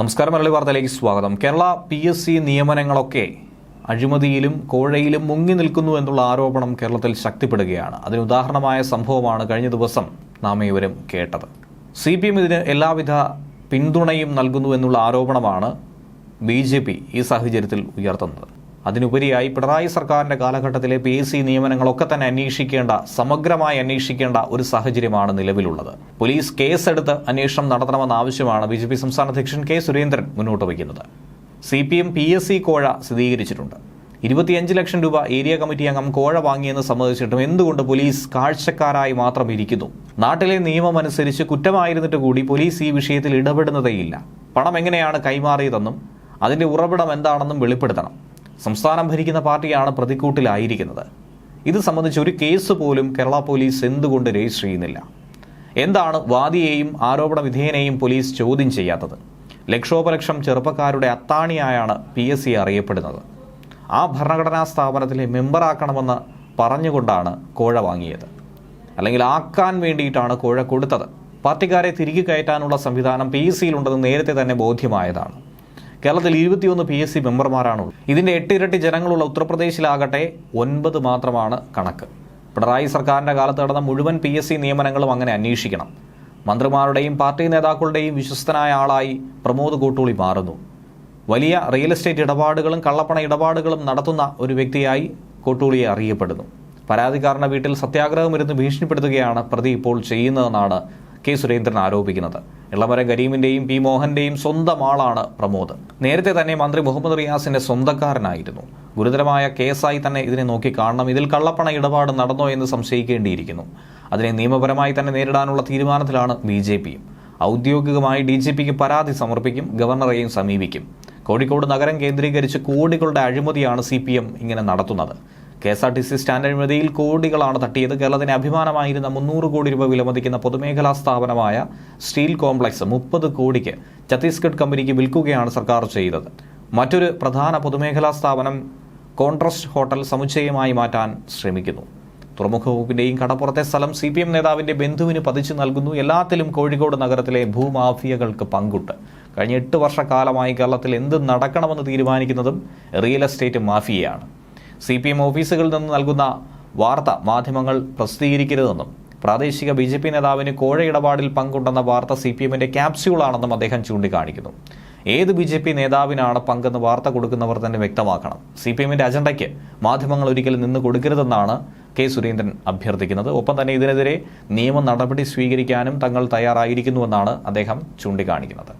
നമസ്കാരം മലയാളി വാർത്തയിലേക്ക് സ്വാഗതം. കേരള പി എസ് സി നിയമനങ്ങളൊക്കെ അഴിമതിയിലും കോഴയിലും മുങ്ങി നിൽക്കുന്നു എന്നുള്ള ആരോപണം കേരളത്തിൽ ശക്തിപ്പെടുകയാണ്. അതിന് ഉദാഹരണമായ സംഭവമാണ് കഴിഞ്ഞ ദിവസം നാം ഇവരും കേട്ടത്. സി പി എം ഇതിന് എല്ലാവിധ പിന്തുണയും നൽകുന്നു എന്നുള്ള ആരോപണമാണ് ബി ജെ പി ഈ സാഹചര്യത്തിൽ ഉയർത്തുന്നത്. അതിനുപരിയായി പിണറായി സർക്കാരിന്റെ കാലഘട്ടത്തിലെ പി എസ് സി നിയമനങ്ങളൊക്കെ തന്നെ അന്വേഷിക്കേണ്ട സമഗ്രമായി അന്വേഷിക്കേണ്ട ഒരു സാഹചര്യമാണ് നിലവിലുള്ളത്. പോലീസ് കേസെടുത്ത് അന്വേഷണം നടത്തണമെന്ന ആവശ്യമാണ് ബി ജെ പി സംസ്ഥാന അധ്യക്ഷൻ കെ സുരേന്ദ്രൻ മുന്നോട്ട് വയ്ക്കുന്നത്. C P M P S C കോഴ സ്ഥിരീകരിച്ചിട്ടുണ്ട്. ഇരുപത്തിയഞ്ച് ലക്ഷം രൂപ ഏരിയ കമ്മിറ്റി അംഗം കോഴ വാങ്ങിയെന്ന് സമ്മതിച്ചിട്ടും എന്തുകൊണ്ട് പോലീസ് കാഴ്ചക്കാരായി മാത്രം ഇരിക്കുന്നു? നാട്ടിലെ നിയമം അനുസരിച്ച് കുറ്റമായിരുന്നിട്ട് കൂടി പോലീസ് ഈ വിഷയത്തിൽ ഇടപെടുന്നതേയില്ല. പണം എങ്ങനെയാണ് കൈമാറിയതെന്നും അതിന്റെ ഉറവിടം എന്താണെന്നും വെളിപ്പെടുത്തണം. സംസ്ഥാനം ഭരിക്കുന്ന പാർട്ടിയാണ് പ്രതിക്കൂട്ടിലായിരിക്കുന്നത്. ഇത് സംബന്ധിച്ച് ഒരു കേസ് പോലും കേരള പോലീസ് എന്തുകൊണ്ട് രജിസ്റ്റർ ചെയ്യുന്നില്ല? എന്താണ് വാദിയെയും ആരോപണ വിധേയനെയും പോലീസ് ചോദ്യം ചെയ്യാത്തത്? ലക്ഷോപലക്ഷം ചെറുപ്പക്കാരുടെ അത്താണിയായാണ് പി എസ് സി അറിയപ്പെടുന്നത്. ആ ഭരണഘടനാ സ്ഥാപനത്തിലെ മെമ്പറാക്കണമെന്ന് പറഞ്ഞുകൊണ്ടാണ് കോഴ വാങ്ങിയത്. അല്ലെങ്കിൽ ആക്കാൻ വേണ്ടിയിട്ടാണ് കോഴ കൊടുത്തത്. പാർട്ടിക്കാരെ തിരികെ കയറ്റാനുള്ള സംവിധാനം പി എസ് സിയിലുണ്ടെന്ന് നേരത്തെ തന്നെ ബോധ്യമായതാണ്. കേരളത്തിൽ ഇരുപത്തിയൊന്ന് പി എസ് സി മെമ്പർമാരാണുള്ളത്. ഇതിന്റെ എട്ട് ഇരട്ടി ജനങ്ങളുള്ള ഉത്തർപ്രദേശിലാകട്ടെ ഒൻപത് മാത്രമാണ് കണക്ക്. പിണറായി സർക്കാരിന്റെ കാലത്ത് നടന്ന മുഴുവൻ പി എസ് സി നിയമനങ്ങളും അങ്ങനെ അന്വേഷിക്കണം. മന്ത്രിമാരുടെയും പാർട്ടി നേതാക്കളുടെയും വിശ്വസ്തനായ ആളായി പ്രമോദ് കൂട്ടുളി മാറുന്നു. വലിയ റിയൽ എസ്റ്റേറ്റ് ഇടപാടുകളും കള്ളപ്പണ ഇടപാടുകളും നടത്തുന്ന ഒരു വ്യക്തിയായി കോട്ടൂളിയെ അറിയപ്പെടുന്നു. പരാതിക്കാരന്റെ വീട്ടിൽ സത്യാഗ്രഹം ഇരുന്ന് ഭീഷണിപ്പെടുത്തുകയാണ് പ്രതി ഇപ്പോൾ ചെയ്യുന്നതെന്നാണ് കെ സുരേന്ദ്രൻ ആരോപിക്കുന്നത്. ഇളമരം കരീമിന്റെയും പി മോഹന്റെയും സ്വന്തം ആളാണ് പ്രമോദ്. നേരത്തെ തന്നെ മന്ത്രി മുഹമ്മദ് റിയാസിന്റെ സ്വന്തക്കാരനായിരുന്നു. ഗുരുതരമായ കേസായി തന്നെ ഇതിനെ നോക്കി കാണണം. ഇതിൽ കള്ളപ്പണ ഇടപാട് നടന്നോ എന്ന് സംശയിക്കേണ്ടിയിരിക്കുന്നു. അതിനെ നിയമപരമായി തന്നെ നേരിടാനുള്ള തീരുമാനത്തിലാണ് ബി ജെ പിയും. ഔദ്യോഗികമായി ഡി ജി പിക്ക് പരാതി സമർപ്പിക്കും ഗവർണറെയും സമീപിക്കും. കോഴിക്കോട് നഗരം കേന്ദ്രീകരിച്ച് കോടികളുടെ അഴിമതിയാണ് സി പി എം ഇങ്ങനെ നടത്തുന്നത്. K S R T C stand അഴിമതിയിൽ കോടികളാണ് തട്ടിയത്. കേരളത്തിന് അഭിമാനമായിരുന്ന മുന്നൂറ് കോടി രൂപ വിലമതിക്കുന്ന പൊതുമേഖലാ സ്ഥാപനമായ സ്റ്റീൽ കോംപ്ലക്സ് മുപ്പത് കോടിക്ക് ഛത്തീസ്ഗഡ് കമ്പനിക്ക് വിൽക്കുകയാണ് സർക്കാർ ചെയ്തത്. മറ്റൊരു പ്രധാന പൊതുമേഖലാ സ്ഥാപനം കോൺട്രസ്റ്റ് ഹോട്ടൽ സമുച്ചയമായി മാറ്റാൻ ശ്രമിക്കുന്നു. തുറമുഖ വകുപ്പിന്റെയും കടപ്പുറത്തെ സ്ഥലം സി പി എം നേതാവിന്റെ ബന്ധുവിന് പതിച്ചു നൽകുന്നു. എല്ലാത്തിലും കോഴിക്കോട് നഗരത്തിലെ ഭൂമാഫിയകൾക്ക് പങ്കുണ്ട്. കഴിഞ്ഞ എട്ട് വർഷക്കാലമായി കേരളത്തിൽ എന്ത് നടക്കണമെന്ന് തീരുമാനിക്കുന്നതും റിയൽ എസ്റ്റേറ്റ് മാഫിയയാണ്. സി പി എം ഓഫീസുകളിൽ നിന്ന് നൽകുന്ന വാർത്ത മാധ്യമങ്ങൾ പ്രസിദ്ധീകരിക്കരുതെന്നും പ്രാദേശിക ബി ജെ പി നേതാവിന് കോഴ ഇടപാടിൽ പങ്കുണ്ടെന്ന വാർത്ത സി പി എമ്മിന്റെ ക്യാപ്സ്യൂളാണെന്നും അദ്ദേഹം ചൂണ്ടിക്കാണിക്കുന്നു. ഏത് ബി ജെ പി നേതാവിനാണ് പങ്കെന്ന് വാർത്ത കൊടുക്കുന്നവർ തന്നെ വ്യക്തമാക്കണം. സി പി എമ്മിന്റെ അജണ്ടയ്ക്ക് മാധ്യമങ്ങൾ ഒരിക്കലും നിന്ന് കൊടുക്കരുതെന്നാണ് കെ സുരേന്ദ്രൻ അഭ്യർത്ഥിക്കുന്നത്. ഒപ്പം തന്നെ ഇതിനെതിരെ നിയമ നടപടി സ്വീകരിക്കാനും തങ്ങൾ തയ്യാറായിരിക്കുന്നുവെന്നാണ് അദ്ദേഹം ചൂണ്ടിക്കാണിക്കുന്നത്.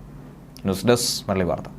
ന്യൂസ് ഡെസ്ക് മലയാളി വാർത്ത.